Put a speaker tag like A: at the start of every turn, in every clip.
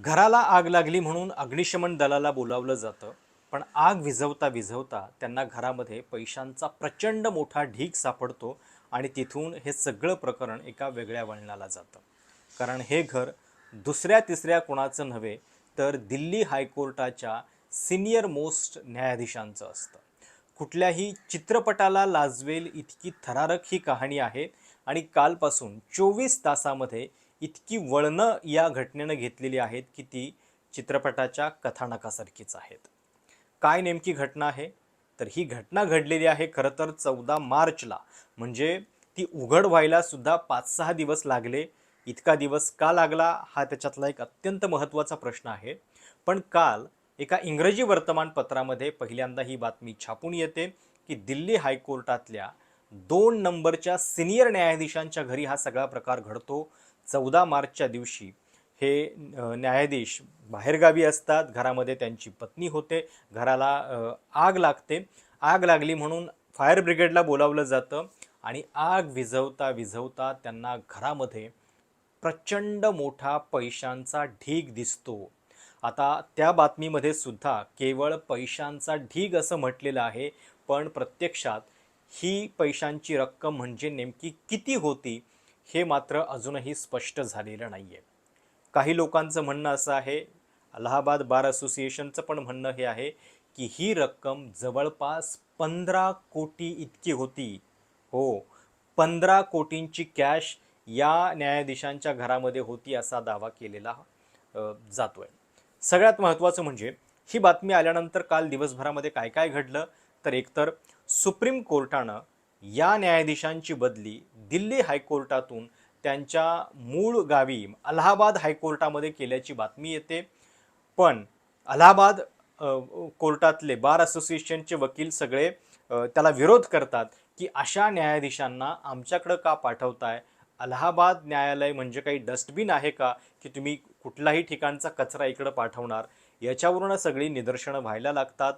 A: घराला आग लागली म्हणून अग्निशमन दलाला बोलावलं जातं पण आग विझवता विझवता त्यांना घरामध्ये पैशांचा प्रचंड मोठा ढीग सापडतो आणि तिथून हे सगळं प्रकरण एका वेगळ्या वळणाला जातं. कारण हे घर दुसऱ्या तिसऱ्या कोणाचं नव्हे तर दिल्ली हायकोर्टाच्या सिनियर मोस्ट न्यायाधीशांचं असतं. कुठल्याही चित्रपटाला लाजवेल इतकी थरारक ही कहाणी आहे आणि कालपासून चोवीस तासामध्ये इतकी वळणं या घटनेनं घेतलेली आहेत की ती चित्रपटाच्या कथानकासारखीच आहेत. काय नेमकी घटना आहे? तर ही घटना घडलेली आहे खरं तर चौदा मार्चला. म्हणजे ती उघड व्हायला सुद्धा पाच सहा दिवस लागले. इतका दिवस का लागला? हा त्याच्यातला एक अत्यंत महत्त्वाचा प्रश्न आहे. पण काल एका इंग्रजी वर्तमानपत्रामध्ये पहिल्यांदा ही बातमी छापून येते की दिल्ली हायकोर्टातल्या दोन नंबरच्या सिनियर न्यायाधीशांच्या घरी हा सगळा प्रकार घडतो. चौदा मार्चच्या दिवशी हे न्यायाधीश बाहेरगावी असतात. घरामध्ये त्यांची पत्नी होते. घराला आग लागते. आग लागली म्हणून फायर ब्रिगेडला बोलावलं जातं आणि आग विझवता विझवता त्यांना घरामध्ये प्रचंड मोठा पैशांचा ढीग दिसतो. आता त्या बातमीमध्ये सुद्धा केवळ पैशांचा ढीग असं म्हटलेलं आहे पण प्रत्यक्षात ही पैशांची रक्कम म्हणजे नेमकी किती होती? हे मात्र अजूनही स्पष्ट झालेलं नाही आहे काही लोकांचं म्हणणं असं आहे अलाहाबाद बार असोसिएशनचं पण म्हणणं हे आहे की ही रक्कम जवळपास पंधरा कोटी इतकी होती. हो पंधरा कोटींची कॅश या न्यायाधीशांच्या घरामध्ये होती असा दावा केलेला जातो जातोय. सगळ्यात महत्त्वाचं म्हणजे ही बातमी आल्यानंतर काल दिवसभरामध्ये काय काय घडलं? तर एकतर सुप्रीम कोर्टानं या न्यायाधीशांची बदली दिल्ली हायकोर्टातून त्यांच्या मूळ गावी अलाहाबाद हायकोर्टामध्ये केल्याची बातमी येते. पण अलाहाबाद कोर्टातले बार असोसिएशनचे वकील सगळे त्याला विरोध करतात की अशा न्यायाधीशांना आमच्याकडं का पाठवताय? अलाहाबाद न्यायालय म्हणजे काही डस्टबिन आहे का? की तुम्ही कुठलाही ठिकाणचा कचरा इकडं पाठवणार? याच्यावरून सगळी निदर्शनं व्हायला लागतात.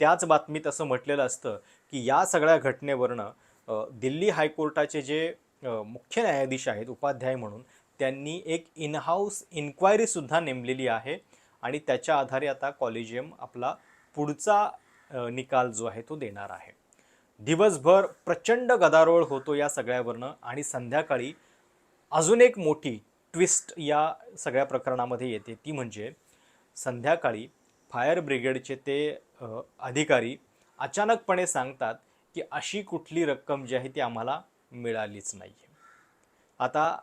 A: त्याच बातमीत असं म्हटलेलं असतं की या सगळ्या घटनेवरनं दिल्ली हायकोर्टाचे जे मुख्य न्यायाधीश आहेत उपाध्याय म्हणून त्यांनी एक इनहाऊस इन्क्वायरीसुद्धा नेमलेली आहे आणि त्याच्या आधारे आता कॉलेजियम आपला पुढचा निकाल जो आहे तो देणार आहे. दिवसभर प्रचंड गदारोळ होतो या सगळ्यावरनं आणि संध्याकाळी अजून एक मोठी ट्विस्ट या सगळ्या प्रकरणामध्ये येते. ती म्हणजे संध्याकाळी फायर ब्रिगेडचे ते अधिकारी अचानकपणे सांगतात की अशी कुठली रक्कम जी आहे ती आम्हाला मिळालीच नाही आता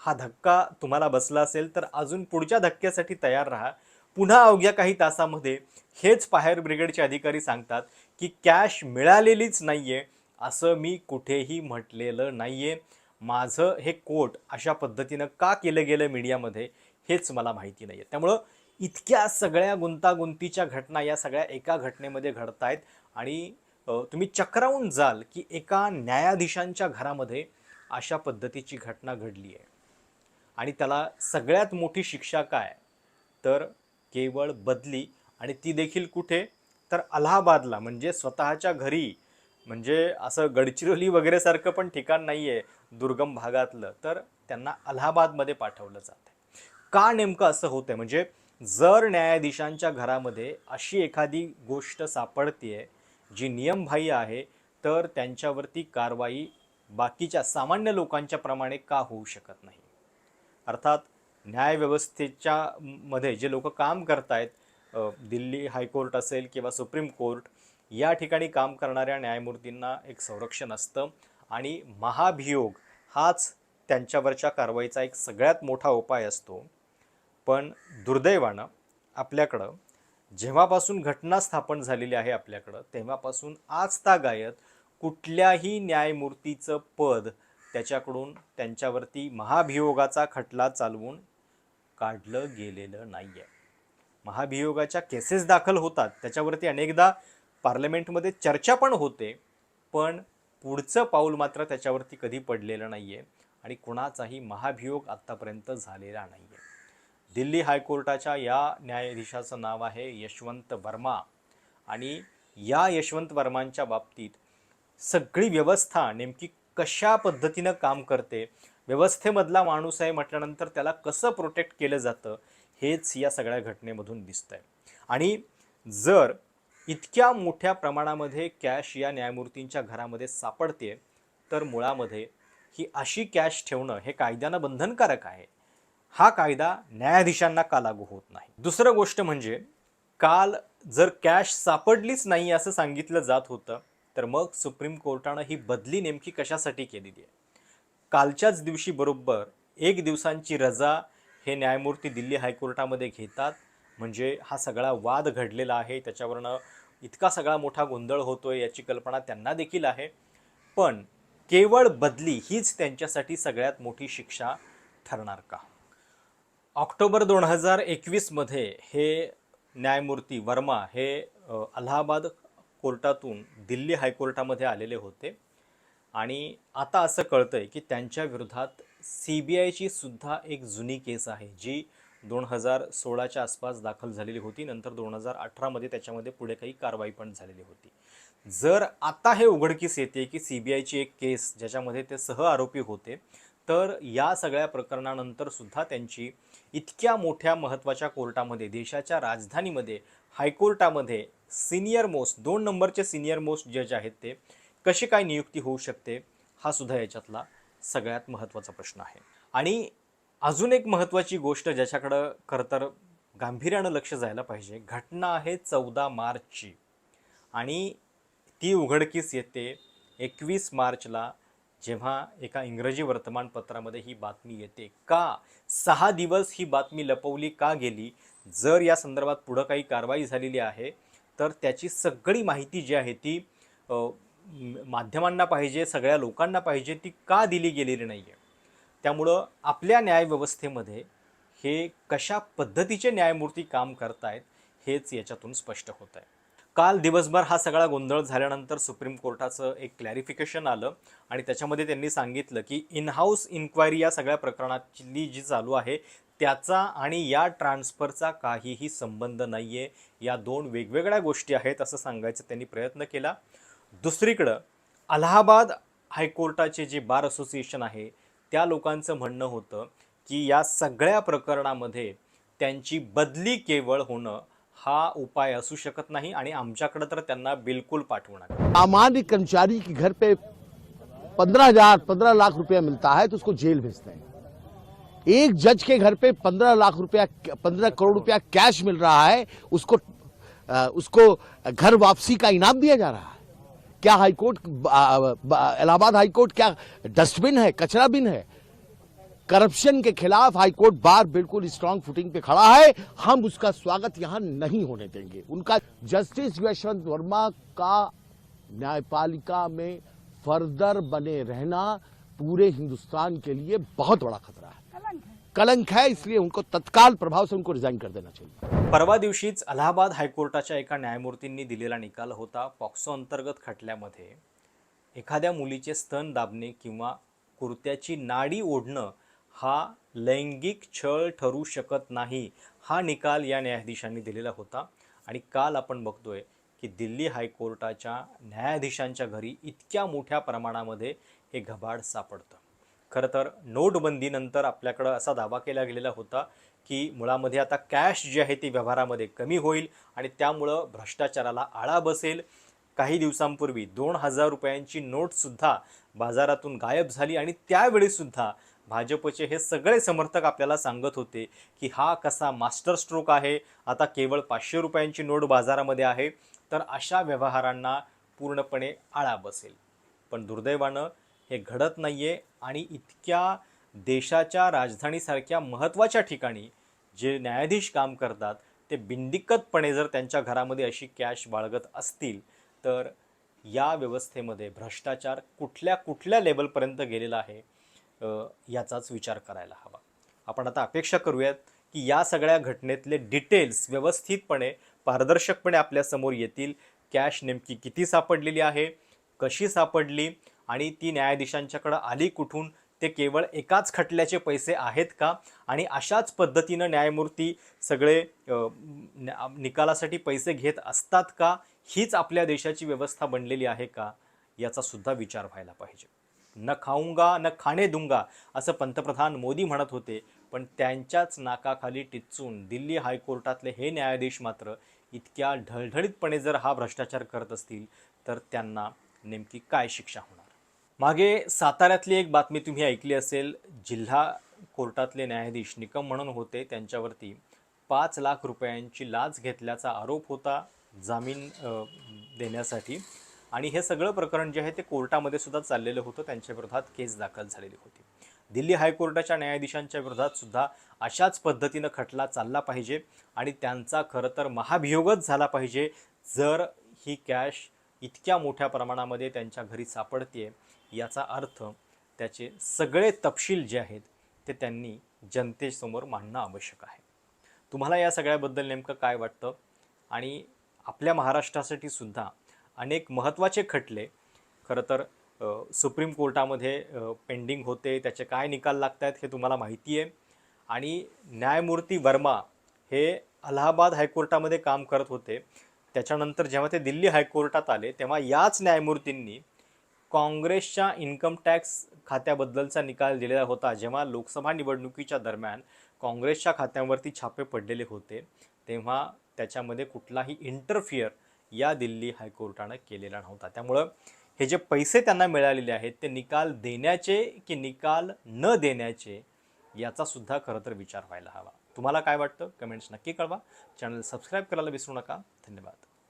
A: हा धक्का तुम्हाला बसला असेल तर अजून पुढच्या धक्क्यासाठी तयार राहा. पुन्हा अवघ्या काही तासामध्ये हेच फायर ब्रिगेडचे अधिकारी सांगतात की कॅश मिळालेलीच नाही आहे असं मी कुठेही म्हटलेलं नाही आहे माझं हे कोट अशा पद्धतीनं का केलं गेलं मीडियामध्ये हेच मला माहिती नाही आहे त्यामुळं इतक्या सगळ्या गुंतागुंतीच्या घटना या सगळ्या एका घटनेमध्ये घडत आहेत आणि तुम्ही चक्रावून जाल की एका न्यायाधीशांच्या घरामध्ये अशा पद्धतीची घटना घडली आहे. आणि त्याला सगळ्यात मोठी शिक्षा काय? तर केवळ बदली आणि ती देखील कुठे? तर अलाहाबादला म्हणजे स्वतःच्या घरी. म्हणजे असं गडचिरोली वगैरे सारखं पण ठिकाण नाही आहे दुर्गम भागातलं. तर त्यांना अलाहाबादमध्ये पाठवलं जातं का नेमकं असं होतं म्हणजे जर न्यायाधीशांच्या घरामध्ये अशी एखादी गोष्ट सापडतीये जी नियमबाह्य आहे तर त्यांच्यावरती कारवाई बाकीच्या सामान्य लोकांच्या प्रमाणे का होऊ शकत नाही? अर्थात न्यायव्यवस्थेच्या मध्ये जे लोक काम करतायत आहेत दिल्ली हायकोर्ट असेल किंवा सुप्रीम कोर्ट या ठिकाणी काम करणाऱ्या न्यायमूर्तींना एक संरक्षण असतं आणि महाभियोग हाच त्यांच्यावरच्या कारवाईचा एक सगळ्यात मोठा उपाय असतो. पण दुर्दैवानं आपल्याकडं जेव्हापासून घटना स्थापन झालेली आहे आपल्याकडं तेव्हापासून आज तागायत कुठल्याही न्यायमूर्तीचं पद त्याच्याकडून त्यांच्यावरती महाभियोगाचा खटला चालवून काढलं गेलेलं नाही आहे महाभियोगाच्या केसेस दाखल होतात. त्याच्यावरती अनेकदा पार्लमेंटमध्ये चर्चा पण होते पण पुढचं पाऊल मात्र त्याच्यावरती कधी पडलेलं नाही आहे आणि कुणाचाही महाभियोग आत्तापर्यंत झालेला नाही आहे दिल्ली हायकोर्टाच्या या न्यायाधीशाचं नाव आहे यशवंत वर्मा. आणि या यशवंत वर्मांच्या बाबतीत सगळी व्यवस्था नेमकी कशा पद्धतीनं काम करते व्यवस्थेमधला माणूस आहे म्हटल्यानंतर त्याला कसं प्रोटेक्ट केलं जातं हेच या सगळ्या घटनेमधून दिसत आहे आणि जर इतक्या मोठ्या प्रमाणामध्ये कॅश या न्यायमूर्तींच्या घरामध्ये सापडते तर मुळामध्ये ही अशी कॅश ठेवणं हे कायद्यानं बंधनकारक आहे. हा कायदा न्यायाधीशांना का लागू होत नाही? दुसरं गोष्ट म्हणजे काल जर कॅश सापडलीच नाही असं सांगितलं जात होतं तर मग सुप्रीम कोर्टानं ही बदली नेमकी कशासाठी केलेली आहे? कालच्याच दिवशी बरोबर एक दिवसांची रजा हे न्यायमूर्ती दिल्ली हायकोर्टामध्ये घेतात. म्हणजे हा सगळा वाद घडलेला आहे. त्याच्यावरनं इतका सगळा मोठा गोंधळ होतोय याची कल्पना त्यांना देखील आहे. पण केवळ बदली हीच त्यांच्यासाठी सगळ्यात मोठी शिक्षा ठरणार का? ऑक्टोबर दोन हजार एकवीसमध्ये हे न्यायमूर्ती वर्मा हे अलाहाबाद कोर्टातून दिल्ली हायकोर्टामध्ये आलेले होते. आणि आता असं कळतं आहे की त्यांच्या विरोधात सी बी आयची सुद्धा एक जुनी केस आहे जी दोन हजार सोळाच्या आसपास दाखल झालेली होती. नंतर दोन हजार अठरामध्ये त्याच्यामध्ये पुढे काही कारवाई पण झालेली होती. जर आता हे उघडकीस येते की सी बी आयची एक केस ज्याच्यामध्ये ते सह आरोपी होते तर या सगळ्या प्रकरणानंतर सुद्धा त्यांची इतक्या मोठ्या महत्त्वाच्या कोर्टामध्ये देशाच्या राजधानीमध्ये हायकोर्टामध्ये सिनियर मोस्ट दोन नंबरचे सिनियर मोस्ट जज आहेत ते कशी काय नियुक्ती होऊ शकते हा सुद्धा याच्यातला सगळ्यात महत्त्वाचा प्रश्न आहे. आणि अजून एक महत्त्वाची गोष्ट ज्याच्याकडं खरं तर गांभीर्यानं लक्ष जायला पाहिजे घटना आहे चौदा मार्चची. आणि ती उघडकीस येते एकवीस मार्चला जेव्हा एका इंग्रजी वर्तमानपत्रामध्ये ही बातमी येते का सहा दिवस ही बातमी लपवली का गेली? जर या संदर्भात पुढं काही कारवाई झालेली आहे तर त्याची सगळी माहिती जी आहे ती माध्यमांना पाहिजे सगळ्या लोकांना पाहिजे ती का दिली गेलेली नाही आहे त्यामुळं आपल्या न्यायव्यवस्थेमध्ये हे कशा पद्धतीचे न्यायमूर्ती काम करतायत हेच याच्यातून स्पष्ट होत आहे काल दिवसभर हा सगळा गोंधळ झाल्यानंतर सुप्रीम कोर्टाचं एक क्लॅरिफिकेशन आलं आणि त्याच्यामध्ये त्यांनी सांगितलं की इनहाऊस इन्क्वायरी या सगळ्या प्रकरणातली जी चालू आहे त्याचा आणि या ट्रान्सफरचा काहीही संबंध नाही आहे या दोन वेगवेगळ्या गोष्टी आहेत असं सांगायचं त्यांनी प्रयत्न केला. दुसरीकडं अलाहाबाद हायकोर्टाचे जे बार असोसिएशन आहे त्या लोकांचं म्हणणं होतं की या सगळ्या प्रकरणामध्ये त्यांची बदली केवळ होणं हा उपाय असू शकत नाही आणि आमच्याकडं तर त्यांना बिलकुल पाठवणार
B: सामान्य कर्मचारी की घर पे पंद्रह हजार पंद्रह लाख रुपया मिलता है तो उसको जेल भेजते हैं। एक जज के घर पे पंद्रह लाख रुपया पंद्रह करोड़ रुपया कैश मिल रहा है उसको उसको घर वापसी का इनाम दिया जा रहा है। क्या high court Allahabad high court क्या डस्टबिन है कचरा बिन है? करप्शन के खिलाफ हाईकोर्ट बार बिल्कुल स्ट्रांग फुटिंग पे खड़ा है। हम उसका स्वागत यहां नहीं होने देंगे। उनका जस्टिस यशवंत वर्मा का न्यायपालिका में फर्दर बने रहना पूरे हिंदुस्तान के लिए बहुत बड़ा खतरा है। कलंक है इसलिए उनको तत्काल प्रभाव से उनको रिजाइन कर देना चाहिए।
A: परवा दिवशीच अलाहाबाद हायकोर्टाच्या एका न्यायमूर्तींनी दिलेला निकाल होता पॉक्सो अंतर्गत खटल्यामध्ये. एखाद्या मुलीचे स्तन दाबणे किंवा कुर्त्याची नाडी ओढणं हा लैंगिक छळ ठरू शकत नाही हा निकाल या न्यायाधीशांनी दिलेला होता. आणि काल आपण बघतोय की दिल्ली हायकोर्टाच्या न्यायाधीशांच्या घरी इतक्या मोठ्या प्रमाणामध्ये हे घबाड सापडतं. खरं तर नोटबंदीनंतर आपल्याकडं असा दावा केला गेलेला होता की मुळामध्ये आता कॅश जी आहे ती व्यवहारामध्ये कमी होईल आणि त्यामुळं भ्रष्टाचाराला आळा बसेल. काही दिवसांपूर्वी दोन हजार रुपयांची नोटसुद्धा बाजारातून गायब झाली आणि त्यावेळीसुद्धा भाजपचे हे सगळे समर्थक आपल्याला सांगत होते की हा कसा मास्टर स्ट्रोक आहे आता केवळ पाचशे रुपयांची नोट बाजारामध्ये आहे तर अशा व्यवहारांना पूर्णपणे आळा बसेल. पण दुर्दैवानं हे घडत नाही आहे आणि इतक्या देशाच्या राजधानीसारख्या महत्त्वाच्या ठिकाणी जे न्यायाधीश काम करतात ते बिंदिक्कतपणे जर त्यांच्या घरामध्ये अशी कॅश बाळगत असतील तर या व्यवस्थेमध्ये भ्रष्टाचार कुठल्या कुठल्या लेवलपर्यंत गेलेला आहे याचाच विचार करायला हवा. आपण आता अपेक्षा करूयात की या सगळ्या घटनेतले डिटेल्स व्यवस्थितपणे पारदर्शकपणे आपल्यासमोर येतील. कॅश नेमकी किती सापडलेली आहे कशी सापडली आणि ती न्यायाधीशांच्याकडं आली कुठून ते केवळ एकाच खटल्याचे पैसे आहेत का? आणि अशाच पद्धतीनं न्यायमूर्ती सगळे निकालासाठी पैसे घेत असतात का? हीच आपल्या देशाची व्यवस्था बनलेली आहे का? याचा सुद्धा विचार व्हायला पाहिजे. न खाऊंगा न खाणे दूंगा असं पंतप्रधान मोदी म्हणत होते. पण त्यांच्याच नाकाखाली टिचून दिल्ली हायकोर्टातले हे न्यायाधीश मात्र इतक्या ढळढळीतपणे जर हा भ्रष्टाचार करत असतील तर त्यांना नेमकी काय शिक्षा होणार? मागे साताऱ्यातली एक बातमी तुम्ही ऐकली असेल जिल्हा कोर्टातले न्यायाधीश निकम म्हणून होते. त्यांच्यावरती पाच लाख रुपयांची लाच घेतल्याचा आरोप होता जामीन देण्यासाठी. आणि हे सगळं प्रकरण जे आहे ते कोर्टामध्ये सुद्धा चाललेलं होतं. त्यांच्या विरोधात केस दाखल झालेली होती. दिल्ली हायकोर्टाच्या न्यायाधीशांच्या विरोधात सुद्धा अशाच पद्धतीनं खटला चालला पाहिजे आणि त्यांचा खरं तर महाभियोगच झाला पाहिजे जर ही कॅश इतक्या मोठ्या प्रमाणामध्ये त्यांच्या घरी सापडते याचा अर्थ त्याचे सगळे तपशील जे आहेत ते त्यांनी जनतेसमोर मांडणं आवश्यक आहे. तुम्हाला या सगळ्याबद्दल नेमकं काय वाटतं? आणि आपल्या महाराष्ट्रासाठी सुद्धा अनेक महत्त्वाचे खटले. खरं तर सुप्रीम कोर्टामध्ये पेंडिंग होते त्याचे काय निकाल लागत आहेत हे तुम्हाला माहिती आहे आणि न्यायमूर्ती वर्मा हे अलाहाबाद हायकोर्टामध्ये काम करत होते. त्याच्यानंतर जेव्हा ते दिल्ली हायकोर्टात आले तेव्हा याच न्यायमूर्तींनी काँग्रेसच्या इन्कम टॅक्स खात्याबद्दलचा निकाल दिलेला होता जेव्हा लोकसभा निवडणुकीच्या दरम्यान काँग्रेसच्या खात्यांवरती छापे पडलेले होते. तेव्हा त्याच्यामध्ये कुठलाही इंटरफिअर या दिल्ली हायकोर्टानं केलेला नव्हता. त्यामुळं हे जे पैसे त्यांना मिळालेले आहेत ते निकाल देण्याचे की निकाल न देण्याचे याचा सुद्धा खरं तर विचार व्हायला हवा. तुम्हाला काय वाटतं? कमेंट्स नक्की कळवा. चॅनल सबस्क्राईब करायला विसरू नका. धन्यवाद.